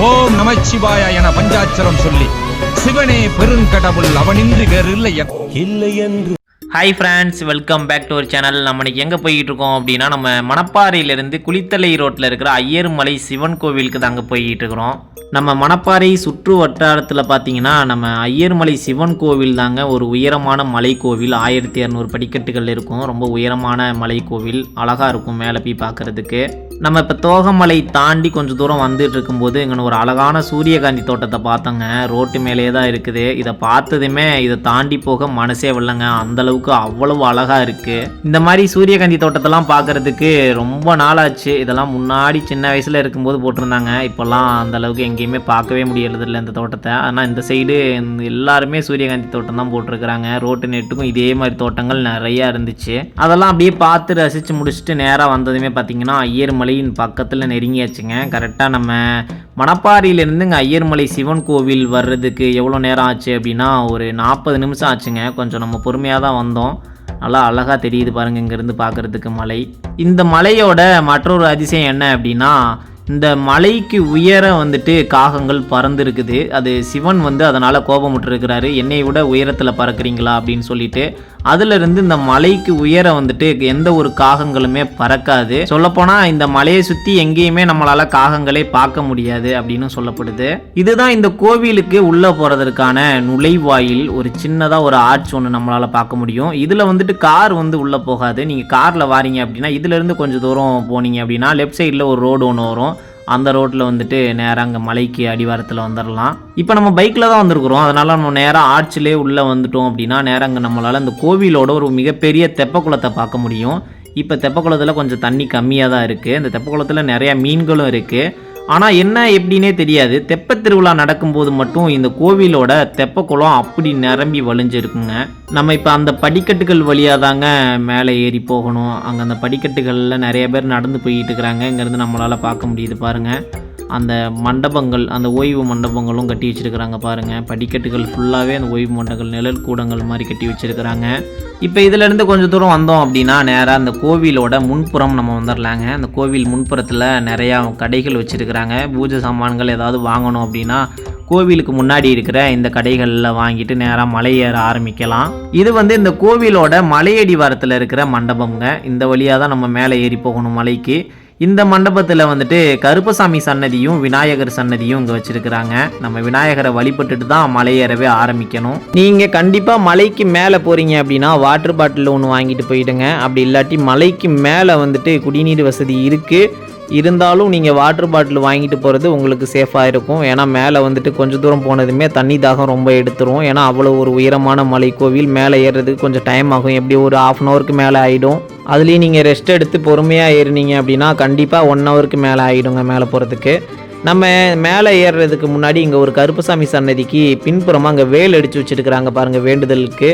ஓம் நமச்சிவாய என பஞ்சாட்சரம் சொல்லி சிவனே பெருங்கடவுள் அவனின்றி வேறில்லை என இல்லை என்று hi friends welcome back to our channel நம்ம இன்னைக்கு எங்கே போய்கிட்டு இருக்கோம் அப்படின்னா நம்ம மணப்பாறையிலேருந்து குளித்தலை ரோட்டில் இருக்கிற ஐயர்மலை சிவன் கோவிலுக்கு தாங்க போய்கிட்டு இருக்கிறோம். நம்ம மணப்பாறை சுற்று வட்டாரத்தில் பார்த்தீங்கன்னா நம்ம ஐயர்மலை சிவன் கோவில் தாங்க ஒரு உயரமான மலை கோவில். ஆயிரத்தி இரநூறு படிக்கட்டுகள் இருக்கும். ரொம்ப உயரமான மலை கோவில். அழகாக இருக்கும் மேலே போய் பார்க்குறதுக்கு நம்ம இப்போ தோகமலை தாண்டி கொஞ்சம் தூரம் வந்துட்டு இருக்கும்போது இங்கே ஒரு அழகான சூரியகாந்தி தோட்டத்தை பார்த்தோங்க. ரோட்டு மேலேயே தான் இருக்குது. இதை பார்த்ததுமே இதை தாண்டி போக மனசே வரலங்க. அந்த அளவுக்கு அவ்வளவு அழகா இருக்கு. இந்த மாதிரி சூரியகாந்தி தோட்டத்தெல்லாம் பார்க்கறதுக்கு ரொம்ப நாளாச்சு. இதெல்லாம் முன்னாடி சின்ன வயசுல இருக்கும்போது போட்டிருந்தாங்க. இப்போல்லாம் அந்த அளவுக்கு எங்கேயுமே பார்க்கவே முடியறதில்ல இந்த தோட்டத்தை. ஆனால் இந்த சைடு எல்லாருமே சூரியகாந்தி தோட்டம் தான் போட்டிருக்கிறாங்க. ரோட்டு நெட்டுக்கும் இதே மாதிரி தோட்டங்கள் நிறையா இருந்துச்சு. அதெல்லாம் அப்படியே பார்த்து ரசித்து முடிச்சுட்டு நேராக வந்ததுமே பார்த்தீங்கன்னா ஐயர்மலையின் பக்கத்தில் நெருங்கியாச்சுங்க. கரெக்டாக நம்ம மணப்பாறையிலேருந்து இங்கே ஐயர்மலை சிவன் கோவில் வர்றதுக்கு எவ்வளோ நேரம் ஆச்சு அப்படின்னா ஒரு நாற்பது நிமிஷம் ஆச்சுங்க. கொஞ்சம் நம்ம பொறுமையாக தான் வந்தோம். வந்தோம். நல்லா அழகாக தெரியுது பாருங்கள் இங்கேருந்து பார்க்குறதுக்கு மலை. இந்த மலையோட மற்றொரு அதிசயம் என்ன அப்படின்னா இந்த மலைக்கு உயர வந்துட்டு காகங்கள் பறந்துருக்குது. அது சிவன் வந்து அதனால் கோபமுட்டிருக்கிறாரு என்னை விட உயரத்தில் பறக்கிறீங்களா அப்படின்னு சொல்லிட்டு அதுலேருந்து இந்த மலைக்கு உயர வந்துட்டு எந்த ஒரு காகங்களுமே பறக்காது. சொல்லப்போனால் இந்த மலையை சுற்றி எங்கேயுமே நம்மளால் காகங்களே பார்க்க முடியாது அப்படின்னு சொல்லப்படுது. இதுதான் இந்த கோவிலுக்கு உள்ளே போகிறதற்கான நுழைவாயில் ஒரு சின்னதாக ஒரு ஆர்ச் ஒன்று நம்மளால் பார்க்க முடியும். இதில் வந்துட்டு கார் வந்து உள்ளே போகாது. நீங்கள் காரில் வாரீங்க அப்படின்னா இதுலேருந்து கொஞ்சம் தூரம் போனீங்க அப்படின்னா லெஃப்ட் சைடில் ஒரு ரோடு ஒன்று வரும். அந்த ரோட்டில் வந்துட்டு நேராக அங்கே மலைக்கு அடிவாரத்தில் வந்துடலாம் இப்போ நம்ம பைக்கில் தான் வந்திருக்கிறோம். அதனால் நம்ம நேராக ஆர்ச்சிலே உள்ளே வந்துட்டோம் அப்படின்னா நேராக அங்கே நம்மளால் அந்த கோவிலோட ஒரு மிகப்பெரிய தெப்பக்குளத்தை பார்க்க முடியும். இப்போ தெப்பக்குளத்தில் கொஞ்சம் தண்ணி கம்மியாக தான் இருக்குது இந்த தெப்பக்குளத்தில் நிறையா மீன்களும் இருக்குது ஆனால் என்ன எப்படின்னே தெரியாது. தெப்பத் திருவிழா நடக்கும்போது மட்டும் இந்த கோவிலோட தெப்ப குளம் அப்படி நிரம்பி வழிஞ்சிருக்குங்க. நம்ம இப்போ அந்த படிக்கட்டுகள் வழியாக தாங்க மேலே ஏறி போகணும். அங்கே அந்த படிக்கட்டுகளில் நிறைய பேர் நடந்து போயிட்டு இருக்கிறாங்க இங்கேருந்து நம்மளால் பார்க்க முடியுது பாருங்கள் அந்த மண்டபங்கள் அந்த ஓய்வு மண்டபங்களும் கட்டி வச்சுருக்கிறாங்க பாருங்க. படிக்கட்டுகள் ஃபுல்லாகவே அந்த ஓய்வு மண்டபங்கள் நிழல் கூடங்கள் மாதிரி கட்டி வச்சுருக்கிறாங்க. இப்போ இதிலேருந்து கொஞ்சம் தூரம் வந்தோம் அப்படின்னா நேராக அந்த கோவிலோட முன்புறம் நம்ம வந்துடலாங்க அந்த கோவில் முன்புறத்தில் நிறையா கடைகள் வச்சிருக்கிறாங்க பூஜை சாமான்கள் ஏதாவது வாங்கணும் அப்படின்னா கோவிலுக்கு முன்னாடி இருக்கிற இந்த கடைகளில் வாங்கிட்டு நேராக மலை ஏற ஆரம்பிக்கலாம். இது வந்து இந்த கோவிலோட மலையடி வாரத்தில் இருக்கிற மண்டபம்ங்க. இந்த வழியாக தான் நம்ம மேலே ஏறி போகணும் மலைக்கு. இந்த மண்டபத்தில் வந்துட்டு கருப்பசாமி சன்னதியும் விநாயகர் சன்னதியும் இங்கே வச்சுருக்கிறாங்க. நம்ம விநாயகரை வழிபட்டுட்டு தான் மலையேறவே ஆரம்பிக்கணும். நீங்கள் கண்டிப்பாக மலைக்கு மேலே போகிறீங்க அப்படின்னா வாட்டர் பாட்டில் ஒன்று வாங்கிட்டு போயிடுங்க. அப்படி இல்லாட்டி மலைக்கு மேலே வந்துட்டு குடிநீர் வசதி இருக்குது இருந்தாலும் நீங்கள் வாட்டர் பாட்டில் வாங்கிட்டு போகிறது உங்களுக்கு சேஃபாக இருக்கும். ஏன்னா மேலே வந்துட்டு கொஞ்சம் தூரம் போனதுமே தண்ணி தாகம் ரொம்ப எடுத்துரும். ஏன்னா அவ்வளோ ஒரு உயரமான மலை கோவில் மேலே ஏறுறதுக்கு கொஞ்சம் டைம் ஆகும். எப்படி ஒரு ஆஃப் அன் ஹவருக்கு மேலே ஆகிடும் அதுலேயும் நீங்கள் ரெஸ்ட் எடுத்து பொறுமையாக ஏறினீங்க அப்படின்னா கண்டிப்பாக ஒன் ஹவருக்கு மேலே ஆகிடுங்க மேலே போகிறதுக்கு நம்ம மேலே ஏறுறதுக்கு முன்னாடி இங்கே ஒரு கருப்பசாமி சன்னதிக்கு பின்புறமாக அங்கே வேல் அடித்து வச்சுருக்கிறாங்க பாருங்கள் வேண்டுதலுக்கு.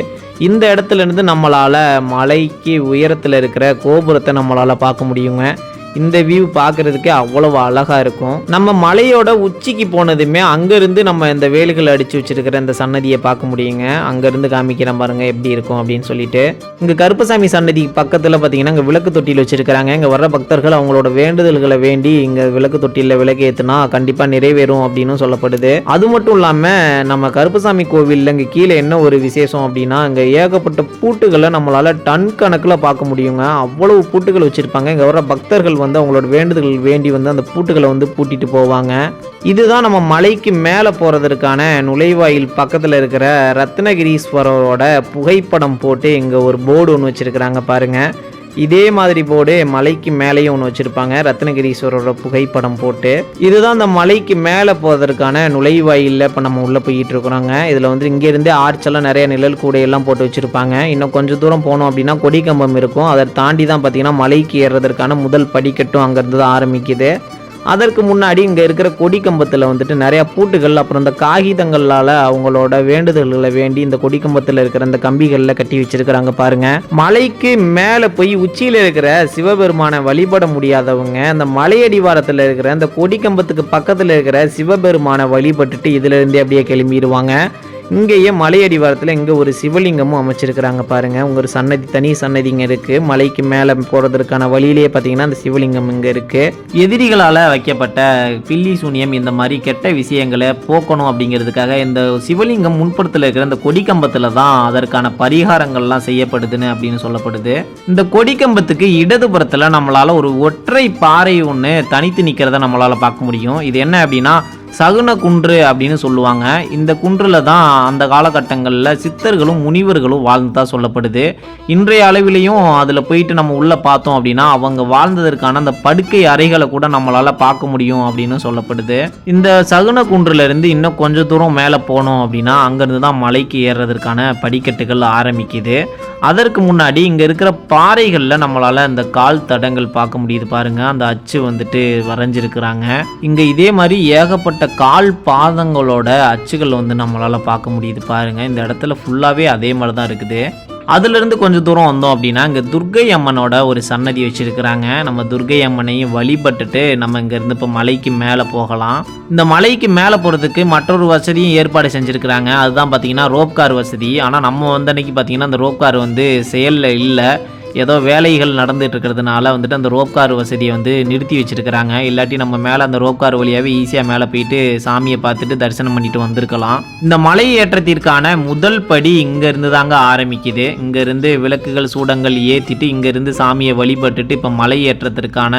இந்த இடத்துல இருந்து நம்மளால் மலைக்கு உயரத்தில் இருக்கிற கோபுரத்தை நம்மளால் பார்க்க முடியுங்க. இந்த வியூ பார்க்குறதுக்கே அவ்வளவு அழகாக இருக்கும். நம்ம மலையோட உச்சிக்கு போனதுமே அங்கேருந்து நம்ம இந்த வேலுகள் அடித்து வச்சிருக்கிற இந்த சன்னதியை பார்க்க முடியுங்க. அங்கேருந்து காமிக்கிறேன் பாருங்க எப்படி இருக்கும் அப்படின்னு சொல்லிட்டு. இங்கே கருப்பசாமி சன்னதி பக்கத்தில் பார்த்தீங்கன்னா இங்கே விளக்கு தொட்டியில் வச்சிருக்கிறாங்க. இங்கே வர்ற பக்தர்கள் அவங்களோட வேண்டுதல்களை வேண்டி இங்கே விளக்கு தொட்டியில் விளக்கு ஏற்றுனா கண்டிப்பாக நிறைவேறும் அப்படின்னு சொல்லப்படுது. அது மட்டும் இல்லாமல் நம்ம கருப்பசாமி கோவிலில் இங்கே கீழே என்ன ஒரு விசேஷம் அப்படின்னா இங்கே ஏகப்பட்ட பூட்டுகளை நம்மளால் டன் கணக்கில் பார்க்க முடியுங்க. அவ்வளவு பூட்டுகள் வச்சுருப்பாங்க. இங்கே வர பக்தர்கள் வந்து அவங்களோட வேண்டுதல்கள் வேண்டி வந்து அந்த பூட்டுகளை வந்து பூட்டிட்டு போவாங்க. இதுதான் நம்ம மலைக்கு மேலே போகிறதற்கான நுழைவாயில் பக்கத்தில் இருக்கிற ரத்னகிரீஸ்வரரோட புகைப்படம் போட்டு இங்கே ஒரு போர்டு ஒன்று வச்சுருக்கிறாங்க பாருங்கள் இதே மாதிரி போர்டு மலைக்கு மேலேயும் ஒன்று வச்சுருப்பாங்க. ரத்னகிரீஸ்வரரோட புகைப்படம் போட்டு. இதுதான் அந்த மலைக்கு மேலே போகிறதுக்கான நுழைவாயிலில் இப்போ நம்ம உள்ளே போயிட்டு இருக்கிறோங்க. இதில் வந்து இங்கேருந்தே ஆர்ச்செல்லாம் நிறைய நிழல் கூடையெல்லாம் போட்டு வச்சுருப்பாங்க. இன்னும் கொஞ்சம் தூரம் போனோம் அப்படின்னா கொடி கம்பம் இருக்கும். அதை தாண்டி தான் பார்த்தீங்கன்னா மலைக்கு ஏறுறதற்கான முதல் படிக்கட்டும் அங்கேருந்து தான் ஆரம்பிக்குது. அதற்கு முன்னாடி இங்கே இருக்கிற கொடி கம்பத்தில் வந்துட்டு நிறையா பூட்டுகள் அப்புறம் இந்த காகிதங்களால் அவங்களோட வேண்டுதல்களை வேண்டி இந்த கொடி கம்பத்தில் இருக்கிற இந்த கம்பிகளில் கட்டி வச்சிருக்கிறாங்க பாருங்க. மலைக்கு மேலே போய் உச்சியில் இருக்கிற சிவபெருமானை வழிபட முடியாதவங்க அந்த மலையடிவாரத்தில் இருக்கிற இந்த கொடி கம்பத்துக்கு பக்கத்தில் இருக்கிற சிவபெருமானை வழிபட்டுட்டு இதுலேருந்தே அப்படியே கிளம்பிடுவாங்க. இங்கேயே மலையடிவாரத்தில் இங்கே ஒரு சிவலிங்கமும் அமைச்சிருக்கிறாங்க பாருங்கள் உங்கள் ஒரு சன்னதி தனி சன்னதிங்க இருக்குது மலைக்கு மேலே போகிறதுக்கான வழியிலேயே பார்த்தீங்கன்னா அந்த சிவலிங்கம் இங்கே இருக்குது எதிரிகளால் வைக்கப்பட்ட பில்லி சூனியம் இந்த மாதிரி கெட்ட விஷயங்களை போக்கணும் அப்படிங்கிறதுக்காக இந்த சிவலிங்கம் முன்புறத்தில் இருக்கிற இந்த கொடிக்கம்பத்தில் தான் அதற்கான பரிகாரங்கள்லாம் செய்யப்படுதுன்னு அப்படின்னு சொல்லப்படுது. இந்த கொடிக்கம்பத்துக்கு இடதுபுறத்தில் நம்மளால் ஒரு ஒற்றை பாறை ஒன்று தனித்து நிற்கிறத நம்மளால் பார்க்க முடியும். இது என்ன அப்படின்னா சகுன குன்று அப்படின்னு சொல்லுவாங்க. இந்த குன்றில் தான் அந்த காலகட்டங்களில் சித்தர்களும் முனிவர்களும் வாழ்ந்ததாக சொல்லப்படுது. இன்றைய அளவிலையும் அதில் போயிட்டு நம்ம உள்ளே பார்த்தோம் அப்படின்னா அவங்க வாழ்ந்ததற்கான அந்த படுக்கை அறைகளை கூட நம்மளால் பார்க்க முடியும் அப்படின்னு சொல்லப்படுது. இந்த சகுன குன்றுலேருந்து இன்னும் கொஞ்சம் தூரம் மேலே போனோம் அப்படின்னா அங்கேருந்து தான் மலைக்கு ஏறுறதற்கான படிக்கட்டுகள் ஆரம்பிக்குது. அதற்கு முன்னாடி இங்கே இருக்கிற பாறைகளில் நம்மளால் அந்த கால் தடங்கள் பார்க்க முடியுது பாருங்கள் அந்த அச்சு வந்துட்டு வரைஞ்சிருக்கிறாங்க. இங்கே இதே மாதிரி ஏகப்பட்ட கால் பாதங்களோட அச்சுகள் வந்து நம்மளால் பார்க்க முடியுது பாருங்கள் இந்த இடத்துல ஃபுல்லாகவே அதே மாதிரி தான் இருக்குது. அதுலேருந்து கொஞ்சம் தூரம் வந்தோம் அப்படின்னா இங்கே துர்க்கை அம்மனோட ஒரு சன்னதி வச்சுருக்கிறாங்க. நம்ம துர்க்கை அம்மனையும் வழிபட்டுட்டு நம்ம இங்கேருந்து இப்போ மலைக்கு மேலே போகலாம். இந்த மலைக்கு மேலே போகிறதுக்கு மற்றொரு வசதியும் ஏற்பாடு செஞ்சுருக்கிறாங்க. அதுதான் பார்த்தீங்கன்னா ரோப் கார் வசதி. ஆனால் நம்ம வந்த அன்றைக்கி பார்த்தீங்கன்னா அந்த ரோப் கார் வந்து செயலில் இல்லை. ஏதோ வேலைகள் நடந்துட்டு இருக்கிறதுனால வந்துட்டு அந்த ரோப் கார் வசதியை வந்து நிறுத்தி வச்சுருக்கிறாங்க. இல்லாட்டி நம்ம மேலே அந்த ரோப் கார் வழியாகவே ஈஸியாக மேலே போயிட்டு சாமியை பார்த்துட்டு தரிசனம் பண்ணிட்டு வந்திருக்கலாம். இந்த மலை ஏற்றத்திற்கான முதல் படி இங்கேருந்து தாங்க ஆரம்பிக்குது. இங்கேருந்து விளக்குகள் சூடங்கள் ஏற்றிட்டு இங்கேருந்து சாமியை வழிபட்டுட்டு இப்போ மலை ஏற்றத்திற்கான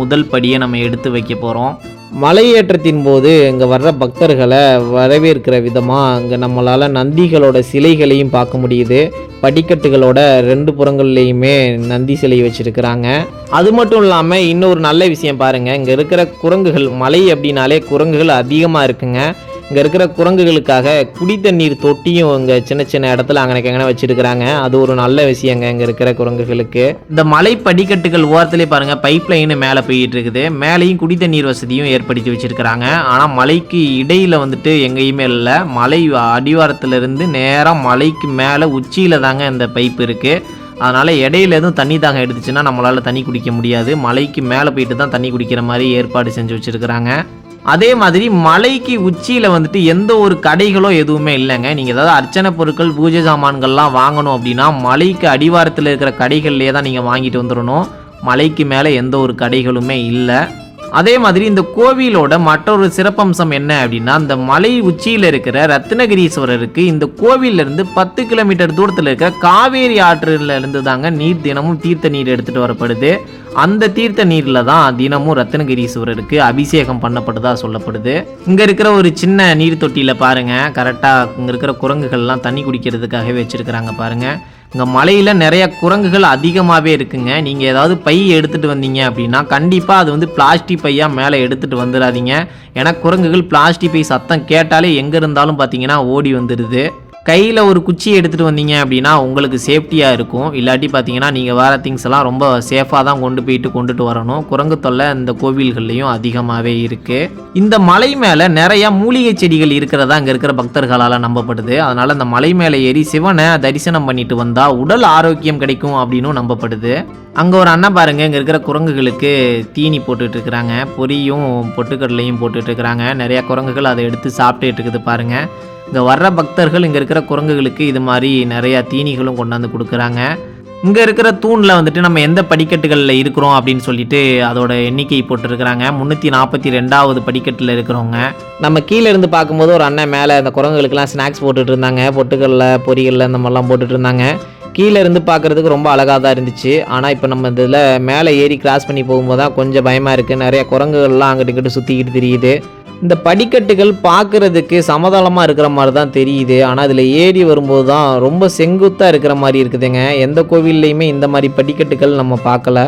முதல் படியை நம்ம எடுத்து வைக்க போகிறோம் மலையேற்றத்தின் போது இங்கே வர்ற பக்தர்களை வரவேற்கிற விதமாக அங்கே நம்மளால் நந்திகளோட சிலைகளையும் பார்க்க முடியுது. படிக்கட்டுகளோட ரெண்டு புறங்கள்லேயுமே நந்தி சிலை வச்சுருக்கிறாங்க. அது மட்டும் இல்லாமல் இன்னொரு நல்ல விஷயம் பாருங்கள் இங்கே இருக்கிற குரங்குகள் மலை அப்படின்னாலே குரங்குகள் அதிகமாக இருக்குங்க. இங்கே இருக்கிற குரங்குகளுக்காக குடி தண்ணீர் தொட்டியும் இங்கே சின்ன சின்ன இடத்துல அங்கே எங்கே வச்சிருக்கிறாங்க. அது ஒரு நல்ல விஷயங்க இங்கே இருக்கிற குரங்குகளுக்கு. இந்த மலை படிக்கட்டுகள் ஓரத்துலேயே பாருங்கள் பைப் லைன் மேலே போயிட்டு இருக்குது மேலேயும் குடி தண்ணீர் வசதியும் ஏற்படுத்தி வச்சுருக்குறாங்க. ஆனால் மலைக்கு இடையில் வந்துட்டு எங்கேயுமே இல்லை. மலை அடிவாரத்துலேருந்து நேராக மலைக்கு மேலே உச்சியில் தாங்க இந்த பைப் இருக்குது அதனால் இடையில எதுவும் தண்ணி தாகம் எடுத்துச்சுன்னா நம்மளால் தண்ணி குடிக்க முடியாது. மலைக்கு மேலே போயிட்டு தான் தண்ணி குடிக்கிற மாதிரி ஏற்பாடு செஞ்சு வச்சுருக்குறாங்க. அதே மாதிரி மலைக்கு உச்சியில் வந்துட்டு எந்த ஒரு கடைகளோ எதுவுமே இல்லைங்க. நீங்கள் ஏதாவது அர்ச்சனை பொருட்கள் பூஜை சாமான்கள்லாம் வாங்கணும் அப்படின்னா மலைக்கு அடிவாரத்தில் இருக்கிற கடைகள்லேயே தான் நீங்கள் வாங்கிட்டு வந்துடணும். மலைக்கு மேலே எந்த ஒரு கடைகளுமே இல்லை. அதே மாதிரி இந்த கோவிலோட மற்றொரு சிறப்பம்சம் என்ன அப்படின்னா இந்த மலை உச்சியில் இருக்கிற ரத்னகிரீஸ்வரருக்கு இந்த கோவிலிருந்து பத்து கிலோமீட்டர் தூரத்தில் இருக்கிற காவேரி ஆற்றுல இருந்து தாங்க நீர் தினமும் தீர்த்த நீர் எடுத்துகிட்டு வரப்படுது. அந்த தீர்த்த நீரில் தான் தினமும் ரத்னகிரீஸ்வரருக்கு அபிஷேகம் பண்ணப்படுதா சொல்லப்படுது. இங்கே இருக்கிற ஒரு சின்ன நீர் தொட்டியில் பாருங்க கரெக்டாக இங்கே இருக்கிற குரங்குகள்லாம் தண்ணி குடிக்கிறதுக்காகவே வச்சிருக்கிறாங்க பாருங்க. இங்கே மலையில் நிறைய குரங்குகள் அதிகமாகவே இருக்குங்க. நீங்கள் ஏதாவது பை எடுத்துகிட்டு வந்தீங்க அப்படின்னா கண்டிப்பாக அது வந்து பிளாஸ்டிக் பையாக மேலே எடுத்துகிட்டு வந்துடாதீங்க. ஏன்னா குரங்குகள் பிளாஸ்டிக் பை சத்தம் கேட்டாலே எங்கே இருந்தாலும் பார்த்தீங்கன்னா ஓடி வந்துடுது. கையில் ஒரு குச்சி எடுத்துகிட்டு வந்தீங்க அப்படின்னா உங்களுக்கு சேஃப்டியாக இருக்கும். இல்லாட்டி பார்த்தீங்கன்னா நீங்கள் வேறு திங்ஸ் எல்லாம் ரொம்ப சேஃபாக தான் கொண்டு போயிட்டு கொண்டுட்டு வரணும். குரங்கு தொல்லை இந்த கோவில்கள்லையும் அதிகமாகவே இருக்குது இந்த மலை மேலே நிறையா மூலிகை செடிகள் இருக்கிறதா அங்கே இருக்கிற பக்தர்களால் நம்பப்படுது. அதனால் அந்த மலை மேலே ஏறி சிவனை தரிசனம் பண்ணிட்டு வந்தால் உடல் ஆரோக்கியம் கிடைக்கும் அப்படின்னும் நம்பப்படுது. அங்கே ஒரு அண்ணன் பாருங்க இங்கே இருக்கிற குரங்குகளுக்கு தீனி போட்டுட்டு இருக்கிறாங்க. பொரியும் பொட்டுக்கடலையும் போட்டுட்டு இருக்கிறாங்க. நிறையா குரங்குகள் அதை எடுத்து சாப்பிட்டுட்டு இருக்குது பாருங்கள் இங்கே வர்ற பக்தர்கள் இங்கே இருக்கிற குரங்குகளுக்கு இது மாதிரி நிறையா தீனிகளும் கொண்டாந்து கொடுக்குறாங்க. இங்கே இருக்கிற தூணில் வந்துட்டு நம்ம எந்த படிக்கட்டுகளில் இருக்கிறோம் அப்படின்னு சொல்லிட்டு அதோட எண்ணிக்கை போட்டிருக்கிறாங்க. முந்நூற்றி நாற்பத்தி ரெண்டாவது படிக்கட்டில் இருக்கிறவங்க. நம்ம கீழே இருந்து பார்க்கும்போது ஒரு அண்ணன் மேலே அந்த குரங்குகளுக்கெல்லாம் ஸ்நாக்ஸ் போட்டுட்டு இருந்தாங்க. பொட்டுக்கல்ல பொரியல்ல இந்த மாதிரிலாம் போட்டுட்டு இருந்தாங்க. கீழே இருந்து பார்க்குறதுக்கு ரொம்ப அழகாக தான் இருந்துச்சு. ஆனால் இப்போ நம்ம இதில் மேலே ஏறி கிராஸ் பண்ணி போகும்போது தான் கொஞ்சம் பயமாக இருக்குது நிறைய குரங்குகள்லாம் அங்கிட்டு இங்கிட்டு சுற்றிக்கிட்டு தெரியுது. இந்த படிக்கட்டுகள் பார்க்குறதுக்கு சமதளமாக இருக்கிற மாதிரி தான் தெரியுது. ஆனால் அதில் ஏறி வரும்போது தான் ரொம்ப செங்குத்தாக இருக்கிற மாதிரி இருக்குதுங்க. எந்த கோவில்லையுமே இந்த மாதிரி படிக்கட்டுகள் நம்ம பார்க்கல.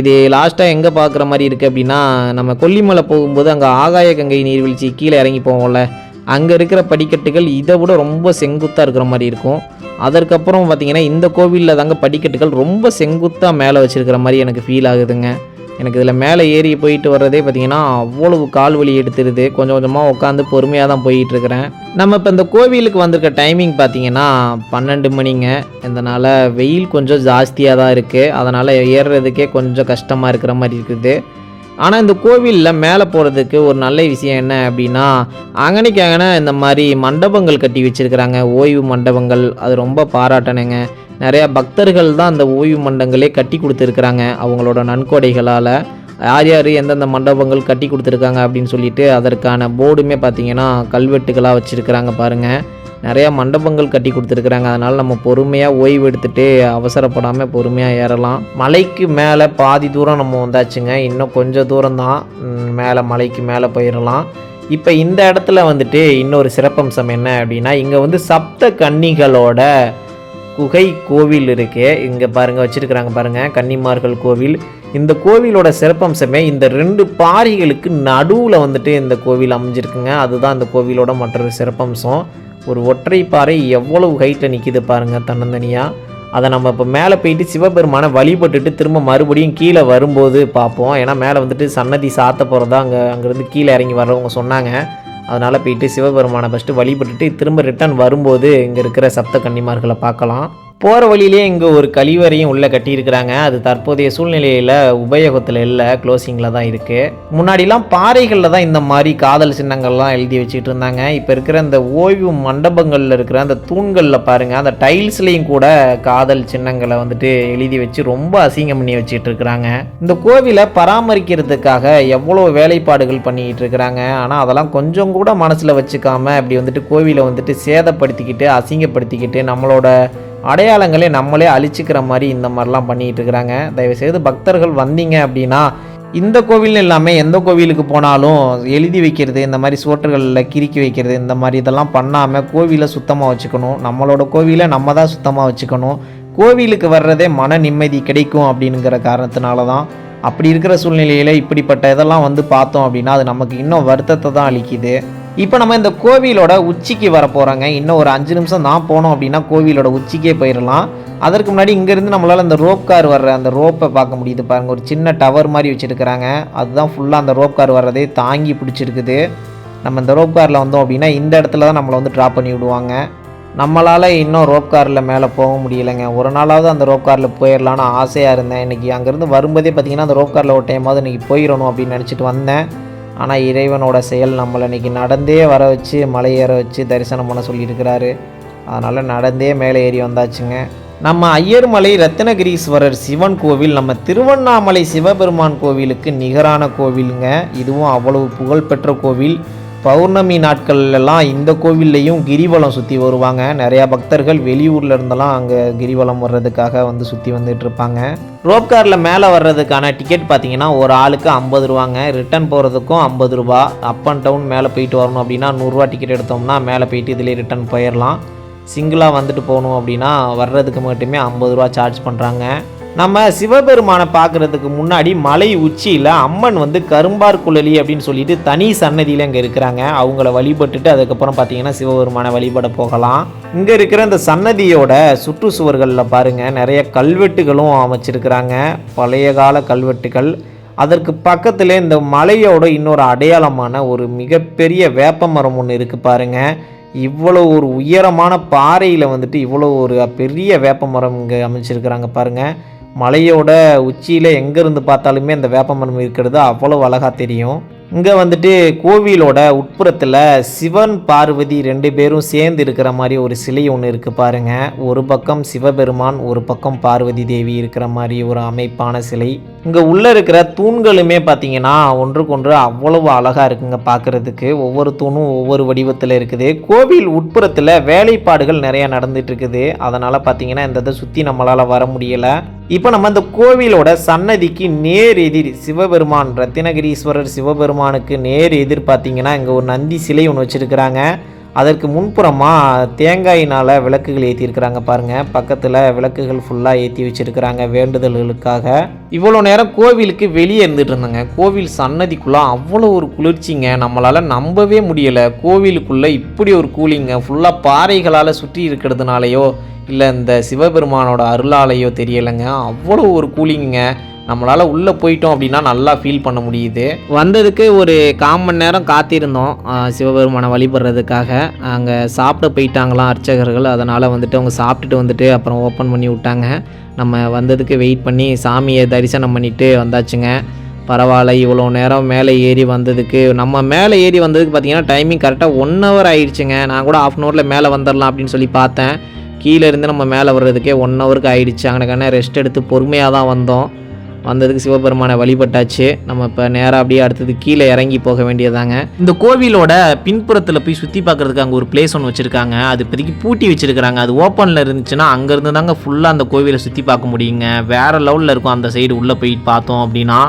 இது லாஸ்ட்டாக எங்கே பார்க்குற மாதிரி இருக்குது அப்படின்னா நம்ம கொல்லிமலை போகும்போது அங்கே ஆகாய கங்கை நீர்வீழ்ச்சி கீழே இறங்கி போவோம்ல. அங்கே இருக்கிற படிக்கட்டுகள் இதை விட ரொம்ப செங்குத்தாக இருக்கிற மாதிரி இருக்கும். அதற்கப்புறம் பார்த்திங்கன்னா இந்த கோவிலில் தாங்க படிக்கட்டுகள் ரொம்ப செங்குத்தாக மேலே வச்சுருக்கிற மாதிரி எனக்கு ஃபீல் ஆகுதுங்க. எனக்கு இதில் மேலே ஏறி போயிட்டு வர்றதே பார்த்தீங்கன்னா அவ்வளவு கால் வலி எடுத்துருது. கொஞ்சம் கொஞ்சமாக உட்காந்து பொறுமையாக தான் போயிட்டு இருக்கிறேன் நம்ம இப்போ இந்த கோவிலுக்கு வந்திருக்க டைமிங் பார்த்தீங்கன்னா பன்னெண்டு மணிங்க. இதனால் வெயில் கொஞ்சம் ஜாஸ்தியாக தான் இருக்குது அதனால் ஏறுறதுக்கே கொஞ்சம் கஷ்டமாக இருக்கிற மாதிரி இருக்குது. ஆனால் இந்த கோவிலில் மேலே போகிறதுக்கு ஒரு நல்ல விஷயம் என்ன அப்படின்னா அங்கனைக்கு இந்த மாதிரி மண்டபங்கள் கட்டி வச்சுருக்கிறாங்க. ஓய்வு மண்டபங்கள் அது ரொம்ப பாராட்டணுங்க. நிறையா பக்தர்கள் தான் அந்த ஓய்வு மண்டங்களே கட்டி கொடுத்துருக்குறாங்க அவங்களோட நன்கொடைகளால். யார் யார் எந்தெந்த மண்டபங்கள் கட்டி கொடுத்துருக்காங்க அப்படின்னு சொல்லிட்டு அதற்கான போர்டுமே பார்த்தீங்கன்னா கல்வெட்டுகளாக வச்சுருக்கிறாங்க பாருங்கள் நிறையா மண்டபங்கள் கட்டி கொடுத்துருக்குறாங்க. அதனால் நம்ம பொறுமையாக ஓய்வு எடுத்துகிட்டு அவசரப்படாமல் பொறுமையாக ஏறலாம். மலைக்கு மேலே பாதி தூரம் நம்ம வந்தாச்சுங்க. இன்னும் கொஞ்சம் தூரம் தான் மேலே மலைக்கு மேலே போயிடலாம் இப்போ இந்த இடத்துல வந்துட்டு இன்னொரு சிறப்பம்சம் என்ன அப்படின்னா இங்கே வந்து சப்த கன்னிகளோட குகை கோவில் இருக்கே. இங்கே பாருங்க வச்சுருக்கிறாங்க பாருங்கள் கன்னிமார்கள் கோவில். இந்த கோவிலோட சிறப்பம்சமே இந்த ரெண்டு பாறைகளுக்கு நடுவில் வந்துட்டு இந்த கோவில் அமைஞ்சிருக்குங்க. அதுதான் இந்த கோவிலோட மற்றொரு சிறப்பம்சம். ஒரு ஒற்றை பாறை எவ்வளவு ஹைட்டில் நிற்கிது பாருங்கள் தன்னந்தனியாக அதை நம்ம இப்போ மேலே போயிட்டு சிவபெருமானை வழிபட்டுட்டு திரும்ப மறுபடியும் கீழே வரும்போது பார்ப்போம். ஏன்னா மேலே வந்துட்டு சன்னதி சாத்த போகிறதா அங்கே அங்கேருந்து கீழே இறங்கி வர்றவங்க சொன்னாங்க. அதனால் போயிட்டு சிவபெருமானை ஃபஸ்ட்டு வழிபட்டுட்டு திரும்ப ரிட்டர்ன் வரும்போது இங்கே இருக்கிற சப்த கன்னிமார்களை பார்க்கலாம். போகிற வழியிலே இங்கே ஒரு கழிவறையும் உள்ளே கட்டியிருக்கிறாங்க. அது தற்போதைய சூழ்நிலையில் உபயோகத்தில் இல்லை க்ளோசிங்கில் தான் இருக்குது முன்னாடிலாம் பாறைகளில் தான் இந்த மாதிரி காதல் சின்னங்கள்லாம் எழுதி வச்சுட்டு இருந்தாங்க. இப்போ இருக்கிற இந்த ஓய்வு மண்டபங்களில் இருக்கிற அந்த தூண்களில் பாருங்கள் அந்த டைல்ஸ்லேயும் கூட காதல் சின்னங்களை வந்துட்டு எழுதி வச்சு ரொம்ப அசிங்கம் பண்ணி வச்சுட்டு இருக்கிறாங்க. இந்த கோவிலை பராமரிக்கிறதுக்காக எவ்வளோ வேலைப்பாடுகள் பண்ணிக்கிட்டு இருக்கிறாங்க. ஆனால் அதெல்லாம் கொஞ்சம் கூட மனசில் வச்சுக்காம இப்படி வந்துட்டு கோவிலை வந்துட்டு சேதப்படுத்திக்கிட்டு அசிங்கப்படுத்திக்கிட்டு நம்மளோட அடையாளங்களே நம்மளே அழிச்சிக்கிற மாதிரி இந்த மாதிரிலாம் பண்ணிகிட்டு இருக்கிறாங்க. தயவுசெய்து பக்தர்கள் வந்தீங்க அப்படின்னா இந்த கோவில்னு இல்லாமல் எந்த கோவிலுக்கு போனாலும் எழுதி வைக்கிறது இந்த மாதிரி சுவற்றுகளில் கிறுக்கி வைக்கிறது இந்த மாதிரி இதெல்லாம் பண்ணாமல் கோவிலை சுத்தமாக வச்சுக்கணும். நம்மளோட கோவிலை நம்ம தான் சுத்தமாக வச்சுக்கணும். கோவிலுக்கு வர்றதே மன நிம்மதி கிடைக்கும் அப்படிங்கிற காரணத்தினால தான் அப்படி இருக்கிற சூழ்நிலையில் இப்படிப்பட்ட இதெல்லாம் வந்து பார்த்தோம் அப்படின்னா அது நமக்கு இன்னும் வருத்தத்தை தான் அளிக்குது. இப்போ நம்ம இந்த கோவிலோட உச்சிக்கு வர போகிறோங்க இன்னும் ஒரு அஞ்சு நிமிஷம் தான் போனோம் அப்படின்னா கோவிலோட உச்சிக்கே போயிடலாம் அதற்கு முன்னாடி இங்கேருந்து நம்மளால் அந்த ரோப் கார் வர்ற அந்த ரோப்பை பார்க்க முடியுது பாருங்கள் ஒரு சின்ன டவர் மாதிரி வச்சுருக்கிறாங்க. அதுதான் ஃபுல்லாக அந்த ரோப் கார் வர்றதே தாங்கி பிடிச்சிருக்குது. நம்ம இந்த ரோப் காரில் வந்தோம் அப்படின்னா இந்த இடத்துல தான் நம்மளை வந்து ட்ராப் பண்ணி விடுவாங்க. நம்மளால் இன்னும் ரோப் காரில் மேலே போக முடியலைங்க. ஒரு நாளாவது அந்த ரோப் காரில் போயிடலான்னு ஆசையாக இருந்தேன். இன்றைக்கி அங்கேருந்து வரும்போதே பார்த்தீங்கன்னா அந்த ரோப் காரில் ஒரு டைமாவது இன்றைக்கி போயிடணும் அப்படின்னு நினச்சிட்டு வந்தேன். ஆனால் இறைவனோட செயல் நம்மளை இன்றைக்கி நடந்தே வர வச்சு மலை ஏற வச்சு தரிசனம் பண்ண சொல்லியிருக்கிறாரு. அதனால் நடந்தே மேலே ஏறி வந்தாச்சுங்க. நம்ம ஐயர்மலை ரத்தினகிரீஸ்வரர் சிவன் கோவில் நம்ம திருவண்ணாமலை சிவபெருமான் கோவிலுக்கு நிகரான கோவிலுங்க. இதுவும் அவ்வளவு புகழ்பெற்ற கோவில். பௌர்ணமி நாட்கள்லாம் இந்த கோவில்லையும் கிரிவலம் சுற்றி வருவாங்க. நிறையா பக்தர்கள் வெளியூரில் இருந்தெல்லாம் அங்கே கிரிவலம் வர்றதுக்காக வந்து சுற்றி வந்துட்டு இருப்பாங்க. ரோப் காரில் மேலே வர்றதுக்கான டிக்கெட் பார்த்தீங்கன்னா ஒரு ஆளுக்கு ஐம்பது ரூபாங்க. ரிட்டர்ன் போகிறதுக்கும் ஐம்பது ரூபா. அப் அண்ட் டவுன் மேலே போயிட்டு வரணும் அப்படின்னா நூறுரூவா டிக்கெட் எடுத்தோம்னா மேலே போயிட்டு இதிலே ரிட்டர்ன் போயிடலாம். சிங்கிளாக வந்துட்டு போகணும் அப்படின்னா வர்றதுக்கு மட்டுமே ஐம்பது ரூபா சார்ஜ் பண்ணுறாங்க நம்ம சிவபெருமானை பார்க்குறதுக்கு முன்னாடி மலை உச்சியில் அம்மன் வந்து கரும்பார் குழலி அப்படின்னு சொல்லிட்டு தனி சன்னதியில் இங்கே இருக்கிறாங்க. அவங்கள வழிபட்டுட்டு அதுக்கப்புறம் பார்த்தீங்கன்னா சிவபெருமானை வழிபட போகலாம். இங்கே இருக்கிற இந்த சன்னதியோட சுற்றுச்சுவர்களில் பாருங்கள் நிறைய கல்வெட்டுகளும் அமைச்சிருக்கிறாங்க. பழைய கால கல்வெட்டுகள். அதற்கு பக்கத்தில் இந்த மலையோட இன்னொரு அடையாளமான ஒரு மிகப்பெரிய வேப்ப மரம் ஒன்று இருக்குது பாருங்க. இவ்வளோ ஒரு உயரமான பாறையில் வந்துட்டு இவ்வளோ ஒரு பெரிய வேப்ப மரம் இங்கே அமைச்சிருக்கிறாங்க பாருங்கள் மலையோட உச்சியில் எங்கேருந்து பார்த்தாலுமே அந்த வேப்பமரம் இருக்கிறது அவ்வளோ அழகாக தெரியும். இங்கே வந்துட்டு கோவிலோட உட்புறத்தில் சிவன் பார்வதி ரெண்டு பேரும் சேர்ந்து இருக்கிற மாதிரி ஒரு சிலை ஒன்று இருக்குது பாருங்கள் ஒரு பக்கம் சிவபெருமான் ஒரு பக்கம் பார்வதி தேவி இருக்கிற மாதிரி ஒரு அமைப்பான சிலை. இங்கே உள்ளே இருக்கிற தூண்களுமே பார்த்தீங்கன்னா ஒன்றுக்கொன்று அவ்வளவு அழகாக இருக்குங்க பார்க்குறதுக்கு ஒவ்வொரு தூணும் ஒவ்வொரு வடிவத்தில் இருக்குது. கோவில் உட்புறத்தில் வேலைப்பாடுகள் நிறையா நடந்துட்டு இருக்குது. அதனால் பார்த்தீங்கன்னா இந்த இதை சுற்றி நம்மளால் வர முடியலை. இப்போ நம்ம இந்த கோவிலோட சன்னதிக்கு நேர் எதிர் சிவபெருமான் ரத்தினகிரீஸ்வரர் சிவபெருமானுக்கு நேர் எதிர் பார்த்தீங்கன்னா இங்கே ஒரு நந்தி சிலை ஒன்று வச்சுருக்கிறாங்க. அதற்கு முன்புறமாக தேங்காயினால் விளக்குகள் ஏற்றிருக்கிறாங்க பாருங்கள் பக்கத்தில் விளக்குகள் ஃபுல்லாக ஏற்றி வச்சுருக்கிறாங்க வேண்டுதல்களுக்காக. இவ்வளோ நேரம் கோவிலுக்கு வெளியே இருந்துட்டு இருந்தாங்க. கோவில் சன்னதிக்குள்ளே அவ்வளோ ஒரு குளிர்ச்சிங்க. நம்மளால் நம்பவே முடியலை. கோவிலுக்குள்ளே இப்படி ஒரு கூலிங்க. ஃபுல்லாக பாறைகளால் சுற்றி இருக்கிறதுனாலையோ இல்லை இந்த சிவபெருமானோட அருளாலையோ தெரியலைங்க. அவ்வளோ ஒரு கூலிங்க. நம்மளால் உள்ளே போயிட்டோம் அப்படின்னா நல்லா ஃபீல் பண்ண முடியுது. வந்ததுக்கு ஒரு கால் மணி நேரம் காத்திருந்தோம். சிவபெருமானை வழிபடுறதுக்காக. அங்கே சாப்பிட போயிட்டாங்களாம் அர்ச்சகர்கள். அதனால் வந்துட்டு அவங்க சாப்பிட்டுட்டு வந்துட்டு அப்புறம் ஓப்பன் பண்ணி விட்டாங்க. நம்ம வந்ததுக்கு வெயிட் பண்ணி சாமியை தரிசனம் பண்ணிட்டு வந்தாச்சுங்க. பரவாயில்ல இவ்வளோ நேரம் மேலே ஏறி வந்ததுக்கு. நம்ம மேலே ஏறி வந்ததுக்கு பார்த்தீங்கன்னா டைமிங் கரெக்டாக ஒன் ஹவர் ஆயிடுச்சுங்க. நான் கூட ஆஃப் அன் ஹவரில் மேலே வந்துடலாம் அப்படின்னு சொல்லி பார்த்தேன். கீழே இருந்து நம்ம மேலே வர்றதுக்கே ஒன் ஹவருக்கு ஆயிடுச்சு. அங்கனக்கான ரெஸ்ட் எடுத்து பொறுமையாக தான் வந்தோம். வந்ததுக்கு சிவபெருமானை வழிபட்டாச்சு. நம்ம இப்போ நேராக அப்படியே அடுத்தது கீழே இறங்கி போக வேண்டியதாங்க. இந்த கோவிலோட பின்புறத்தில் போய் சுற்றி பார்க்கறதுக்கு அங்கே ஒரு பிளேஸ் ஒன்று வச்சுருக்காங்க. அது இப்போதைக்கு பூட்டி வச்சுருக்காங்க அது ஓப்பனில் இருந்துச்சுன்னா அங்கேருந்து தாங்க ஃபுல்லாக அந்த கோவிலை சுற்றி பார்க்க முடியுங்க. வேறு லெவலில் இருக்கும் அந்த சைடு உள்ளே போய் பார்த்தோம் அப்படின்னா.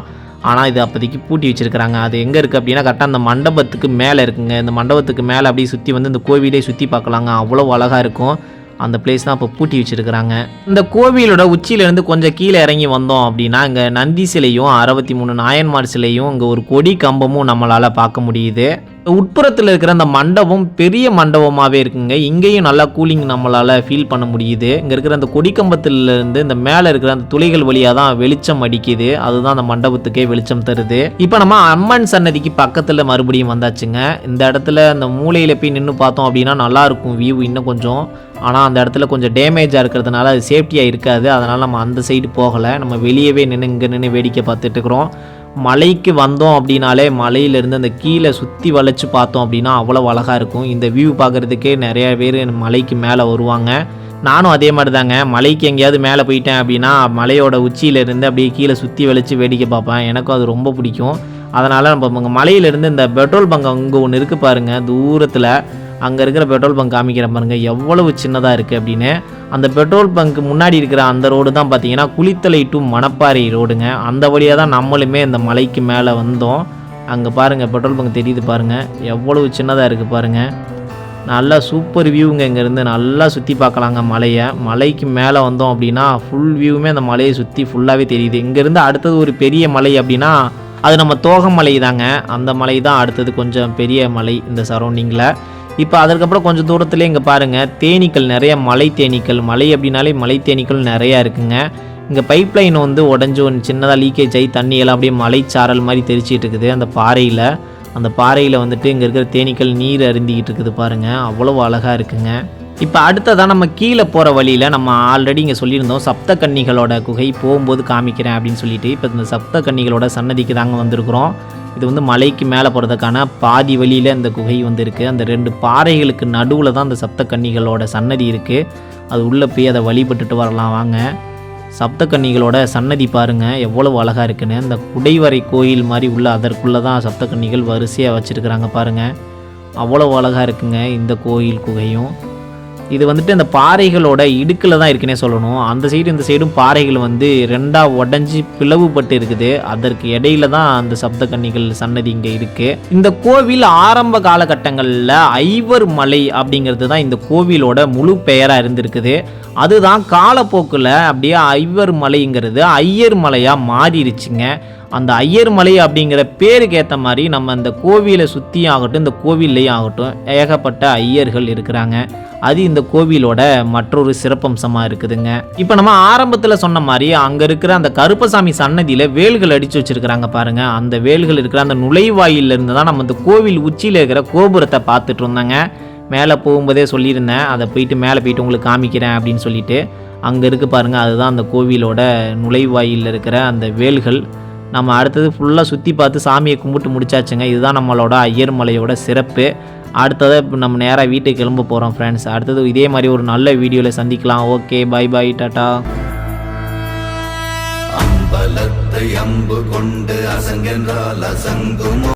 ஆனால் இது அப்போதைக்கு பூட்டி வச்சுருக்கிறாங்க. அது எங்கே இருக்குது அப்படின்னா கரெக்டாக அந்த மண்டபத்துக்கு மேலே இருக்குங்க. இந்த மண்டபத்துக்கு மேலே அப்படியே சுற்றி வந்து இந்த கோவிலே சுற்றி பார்க்கலாங்க. அவ்வளோ அழகாக இருக்கும். அந்த பிளேஸ் தான் இப்போ பூட்டி வச்சுருக்கிறாங்க. இந்த கோவிலோட உச்சியிலேருந்து கொஞ்சம் கீழே இறங்கி வந்தோம் அப்படின்னா இங்கே நந்தி சிலையும் அறுபத்தி மூணு நாயன்மார் சிலையும் இங்கே ஒரு கொடி கம்பமும் நம்மளால் பார்க்க முடியுது. உட்புறத்தில் இருக்கிற அந்த மண்டபம் பெரிய மண்டபமாகவே இருக்குங்க. இங்கேயும் நல்லா கூலிங் நம்மளால் ஃபீல் பண்ண முடியுது. இங்கே இருக்கிற அந்த கொடிக்கம்பத்துல இருந்து இந்த மேலே இருக்கிற அந்த துளைகள் வழியாக தான் வெளிச்சம் அடிக்குது. அதுதான் அந்த மண்டபத்துக்கே வெளிச்சம் தருது. இப்போ நம்ம அம்மன் சன்னதிக்கு பக்கத்தில் மறுபடியும் வந்தாச்சுங்க. இந்த இடத்துல அந்த மூலையில் போய் நின்று பார்த்தோம் அப்படின்னா நல்லாயிருக்கும் வியூ இன்னும் கொஞ்சம். ஆனால் அந்த இடத்துல கொஞ்சம் டேமேஜாக இருக்கிறதுனால அது சேஃப்டியாக இருக்காது. அதனால் நம்ம அந்த சைடு போகலை. நம்ம வெளியவே நின்று இங்கே நின்று வேடிக்கை பார்த்துட்டு இருக்கிறோம். மலைக்கு வந்தோம் அப்படின்னாலே மலையிலேருந்து அந்த கீழே சுற்றி வளைச்சு பார்த்தோம் அப்படின்னா அவ்வளோ அழகாக இருக்கும். இந்த வியூ பார்க்குறதுக்கே நிறைய பேர் மலைக்கு மேலே வருவாங்க. நானும் அதே மாதிரி தாங்க மலைக்கு எங்கேயாவது மேலே போயிட்டேன் அப்படின்னா மலையோட உச்சியிலேருந்து அப்படியே கீழே சுற்றி வளைச்சு வேடிக்கை பார்ப்பேன். எனக்கும் அது ரொம்ப பிடிக்கும். அதனால் நம்ம மலையிலேருந்து இந்த பெட்ரோல் பங்க் அங்கே ஒன்று இருக்குது பாருங்கள் தூரத்தில் அங்கே இருக்கிற பெட்ரோல் பங்க் காமிக்கிற பாருங்கள் எவ்வளவு சின்னதாக இருக்குது அப்படின்னு. அந்த பெட்ரோல் பங்க் முன்னாடி இருக்கிற அந்த ரோடு தான் பார்த்தீங்கன்னா குளித்தலை டு மணப்பாறை ரோடுங்க அந்த வழியாக தான் நம்மளுமே இந்த மலைக்கு மேலே வந்தோம். அங்கே பாருங்கள் பெட்ரோல் பங்க் தெரியுது பாருங்கள் எவ்வளவு சின்னதாக இருக்குது பாருங்கள் நல்லா சூப்பர் வியூங்க இங்கேருந்து நல்லா சுற்றி பார்க்கலாங்க மலையை. மலைக்கு மேலே வந்தோம் அப்படின்னா ஃபுல் வியூவுமே அந்த மலையை சுற்றி ஃபுல்லாகவே தெரியுது. இங்கேருந்து அடுத்தது ஒரு பெரிய மலை அப்படின்னா அது நம்ம தோகமலை தாங்க. அந்த மலை தான் அடுத்தது கொஞ்சம் பெரிய மலை இந்த சரௌண்டிங்கில் இப்போ அதற்கப்புறம் கொஞ்சம் தூரத்துலேயே இங்கே பாருங்கள் தேனீக்கள் நிறைய மலை தேனீக்கள் மலை அப்படின்னாலே மலை தேனீக்கள் நிறையா இருக்குங்க. இங்கே பைப் லைன் வந்து உடஞ்சி ஒன்று சின்னதாக லீக்கேஜ் ஆகி தண்ணியெல்லாம் அப்படியே மலைச்சாரல் மாதிரி தெரிச்சிட்டு இருக்குது. அந்த பாறையில் அந்த பாறையில் வந்துட்டு இங்கே இருக்கிற தேனீக்கள் நீர் அருந்திக்கிட்டு இருக்குது பாருங்கள் அவ்வளோ அழகாக இருக்குங்க. இப்போ அடுத்ததாக நம்ம கீழே போகிற வழியில் நம்ம ஆல்ரெடி இங்கே சொல்லியிருந்தோம் சப்த கன்னிகளோட குகை போகும்போது காமிக்கிறேன் அப்படின்னு சொல்லிட்டு இப்போ இந்த சப்த கன்னிகளோட சன்னதிக்கு தாங்க வந்திருக்கிறோம். இது வந்து மலைக்கு மேலே போகிறதுக்கான பாதி வழியில் இந்த குகை வந்து இருக்குது அந்த ரெண்டு பாறைகளுக்கு நடுவில் தான் அந்த சப்த கன்னிகளோட சன்னதி இருக்குது அது உள்ளே போய் அதை வழிபட்டுட்டு வரலாம் வாங்க. சப்தக்கன்னிகளோட சன்னதி பாருங்கள் எவ்வளவு அழகாக இருக்குன்னு. இந்த குடைவரை கோயில் மாதிரி உள்ள அதற்குள்ளே தான் சப்தக்கன்னிகள் வரிசையாக வச்சுருக்குறாங்க பாருங்க. அவ்வளோ அழகாக இருக்குங்க இந்த கோயில் குகையும். இது வந்துட்டு அந்த பாறைகளோட இடுக்கில் தான் இருக்குன்னே சொல்லணும். அந்த சைடு இந்த சைடும் பாறைகள் வந்து ரெண்டாக உடஞ்சி பிளவுபட்டு இருக்குது. அதற்கு இடையில தான் அந்த சப்தக்கன்னிகள் சன்னதி இங்கே இருக்குது இந்த கோவில் ஆரம்ப காலகட்டங்களில் ஐவர் மலை அப்படிங்கிறது தான் இந்த கோவிலோட முழு பெயராக இருந்திருக்குது. அதுதான் காலப்போக்கில் அப்படியே ஐவர் மலைங்கிறது ஐயர் மலையாக மாறிடுச்சுங்க அந்த ஐயர் மலை அப்படிங்கிற பேருக்கு ஏற்ற மாதிரி நம்ம இந்த கோவிலை சுற்றியும் ஆகட்டும் இந்த கோவில்லையும் ஆகட்டும் ஏகப்பட்ட ஐயர்கள் இருக்கிறாங்க. அது இந்த கோவிலோட மற்றொரு சிறப்பம்சமாக இருக்குதுங்க. இப்போ நம்ம ஆரம்பத்தில் சொன்ன மாதிரி அங்கே இருக்கிற அந்த கருப்பசாமி சன்னதியில் வேல்கள் அடித்து வச்சிருக்கிறாங்க பாருங்கள் அந்த வேல்கள் இருக்கிற அந்த நுழைவாயிலிருந்து தான் நம்ம இந்த கோவில் உச்சியில் இருக்கிற கோபுரத்தை பார்த்துட்டு இருந்தாங்க. மேலே போகும்போதே சொல்லியிருந்தேன். அதை போயிட்டு மேலே போயிட்டு உங்களுக்கு காமிக்கிறேன் அப்படின்னு சொல்லிட்டு அங்கே இருக்கு பாருங்கள் அதுதான் அந்த கோவிலோட நுழைவாயிலில் இருக்கிற அந்த வேல்கள். நம்ம அடுத்தது ஃபுல்லாக சுற்றி பார்த்து சாமியை கும்பிட்டு முடிச்சாச்சுங்க. இதுதான் நம்மளோட ஐயர் மலையோட சிறப்பு. அடுத்ததாக இப்போ நம்ம நேராக வீட்டுக்கு கிளம்ப போகிறோம் ஃப்ரெண்ட்ஸ் அடுத்தது இதே மாதிரி ஒரு நல்ல வீடியோவில் சந்திக்கலாம். ஓகே பை பை டாட்டா அம்பலத்தை அம்பு கொண்டு அசங்கென்றால் அசங்குமோ